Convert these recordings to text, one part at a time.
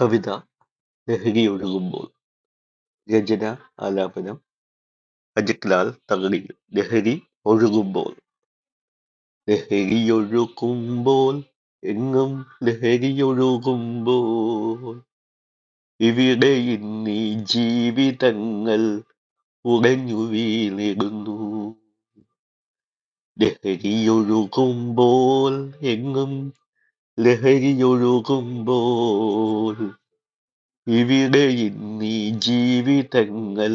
കവിത ലഹരിയൊഴുകുമ്പോൾ രചന ആലാപനം അജിത്ലാൽ തകഴി ലഹരി ഒഴുകുമ്പോൾ ലഹരിയൊഴുകുമ്പോൾ എങ്ങും ലഹരിയൊഴുകുമ്പോൾ ഇവിടെ ഇന്നീ ജീവിതങ്ങൾ ഉടഞ്ഞു വീണിടുന്നു. ലഹരിയൊഴുകുമ്പോൾ എങ്ങും ലഹരിയൊഴുകുമ്പോൾ ഇവിടെ ഇന്നീ ജീവിതങ്ങൾ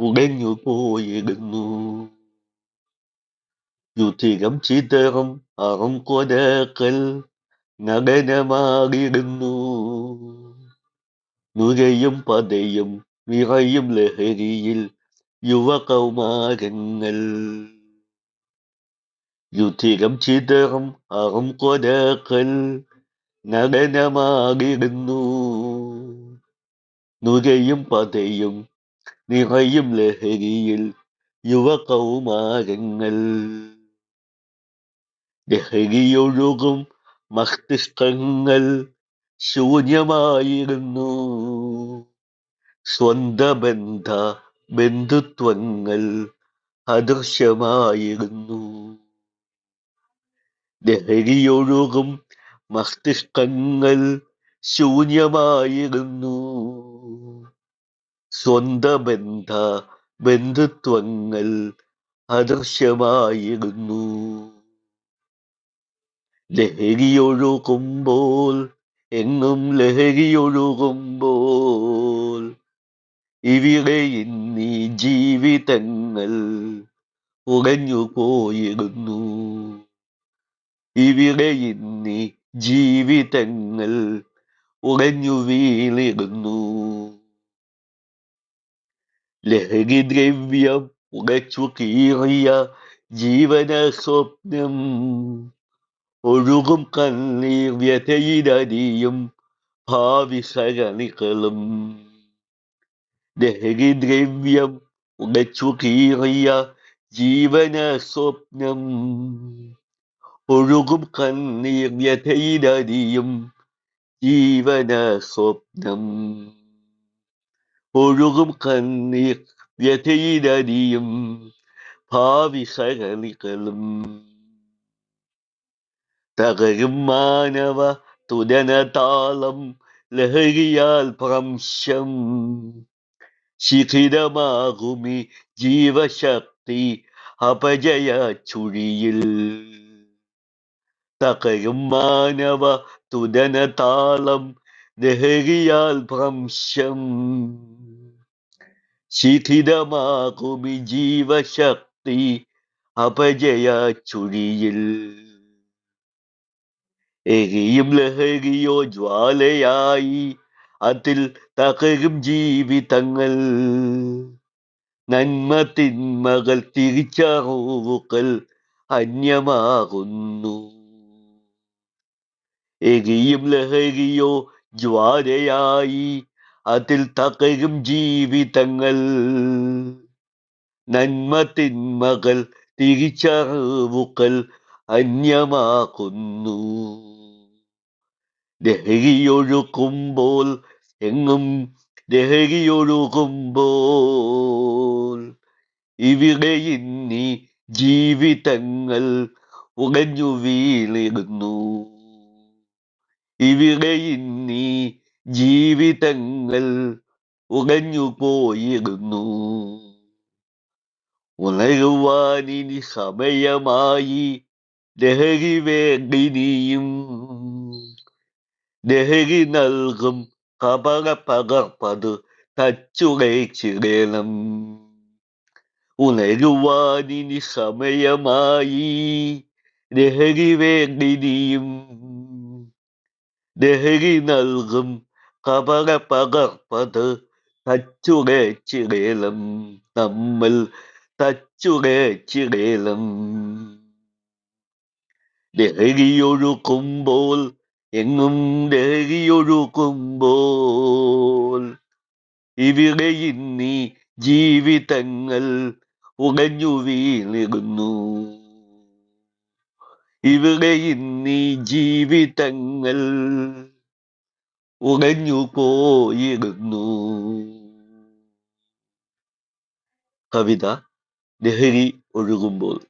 ഉടഞ്ഞു പോയിടുന്നു യുതികം ചിതറും അറും കൊലകൾ നടനമാടിടുന്നു നുരയും പതയും വിറയും ലഹരിയിൽ യുവകൗമാരങ്ങൾ യുതികം ചിതറും അറും കൊലകൾ നടനമാകിടുന്നു. നുരയും പതയും നിറയും ലഹരിയിൽ യുവകൗമാരങ്ങൾ. ലഹരിയൊഴുകും മസ്തിഷ്കങ്ങൾ ശൂന്യമായിരുന്നു. സ്വന്ത ബന്ധ ബന്ധുത്വങ്ങൾ അദൃശ്യമായിരുന്നു. ലഹരിയൊഴുകും മസ്തിഷ്കങ്ങൾ ശൂന്യമായിരുന്നു. സ്വന്ത ബന്ധ ബന്ധുത്വങ്ങൾ അദൃശ്യമായിരുന്നു. ലഹരിയൊഴുകുമ്പോൾ എങ്ങും ലഹരിയൊഴുകുമ്പോൾ ഇവിടെ ഇന്നീ ജീവിതങ്ങൾ ഉടഞ്ഞു പോയിരുന്നു ഇവിടെ ഇന്നീ ജീവിതങ്ങൾ ഉറഞ്ഞു വീണിടുന്നു. ലഹരി ദ്രവ്യം ഉടച്ചു കീറിയ ജീവന സ്വപ്നം ഒഴുകും കണ്ണീർ വ്യഥയിലരിയും ഭാവി സരണികളും ലഹരി ദ്രവ്യം ഉടച്ചു കീറിയ ജീവന സ്വപ്നം ഒഴുകും കണ്ണീർ വ്യഥയിലരിയും ജീവന സ്വപ്നം. ഒഴുകും കണ്ണീർ വ്യഥയിലരിയും ഭാവി സകലികളും തകരും മാനവ തുലനതാളം ലഹരിയാൽ ഭ്രംശം. ശിഥിരമാകുമി ജീവശക്തി അപജയ ചുഴിയിൽ. തകരും മാനവ തുലനതാളം ലഹരിയാൽ ഭ്രംശം. ശിഥിതമാകുമി ജീവശക്തി അപജയ ചുഴിയിൽ. എരിയും ലഹരിയോ ജ്വാലയായി അതിൽ തകരും ജീവിതങ്ങൾ. നന്മ തിന്മകൾ തിരിച്ചറിവുകൾ അന്യമാകുന്നു. എരിയും ലഹരിയോ ജ്വാലയായി. അതിൽ തകരും ജീവിതങ്ങൾ. നന്മ തിന്മകൾ തിരിച്ചറിവുകൾ അന്യമാക്കുന്നു ലഹരിയൊഴുകുമ്പോൾ എങ്ങും ലഹരിയൊഴുകുമ്പോൾ ഇവിടെ ഇന്നി ജീവിതങ്ങൾ ഉടഞ്ഞു വീണിടുന്നു. ഇവിടെ ഇന്നീ ജീവിതങ്ങൾ ഉറഞ്ഞു പോയിരുന്നു ഉണരുവാനിനി സമയമായി ലഹരി വേഗിനിയും ലഹരി നൽകും കപട പകർപ്പത് തച്ചുടച്ചിടണം ഉണരുവാനിനി സമയമായി ലഹരി വേണ്ടിനിയും ലഹരി നൽകും കപട പകർപ്പത് തച്ചുടേച്ചിടേലം നമ്മൾ തച്ചുടേച്ചിടേലം ലഹരിയൊഴുക്കുമ്പോൾ എങ്ങും ലഹരിയൊഴുക്കുമ്പോൾ ഇവിടെ ഇന്നീ ജീവിതങ്ങൾ ഉടഞ്ഞു വീണിടുന്നു ഇവിടെ ഇന്നീ ജീവിതങ്ങൾ ഉറഞ്ഞു പോയിരുന്നു കവിത ലഹരി ഒഴുകുമ്പോൾ.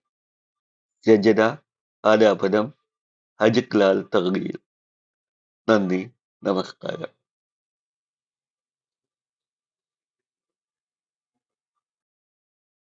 രചന ആലാപനം അജിക് ലാൽ നന്ദി നമസ്കാരം.